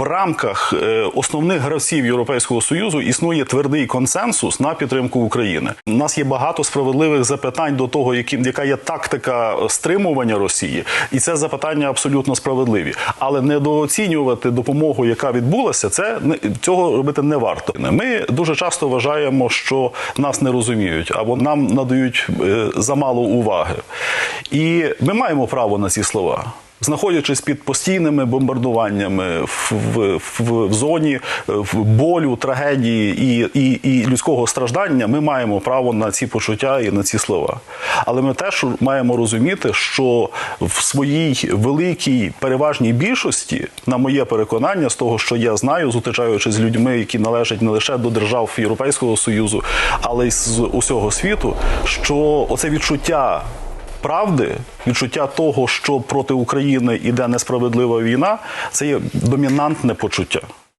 в рамках е, основних гравців Європейського союзу існує твердий консенсус на підтримку України. У нас є багато справедливих запитань до того, які, яка є тактика стримування Росії, і це запитання абсолютно справедливі. Але недооцінювати допомогу, яка відбулася, це цього робити не варто. Ми дуже часто вважаємо, що нас не розуміють або нам надають е, замало уваги. І ми маємо право на ці слова. Знаходячись під постійними бомбардуваннями в, в, в, в зоні в болю, трагедії і, і, і людського страждання, ми маємо право на ці почуття і на ці слова. Але ми теж маємо розуміти, що в своїй великій переважній більшості, на моє переконання, з того, що я знаю, зустрічаючи з людьми, які належать не лише до держав Європейського союзу, але й з усього світу, що оце відчуття правди, відчуття того, що проти України йде несправедлива війна, це є домінантне почуття.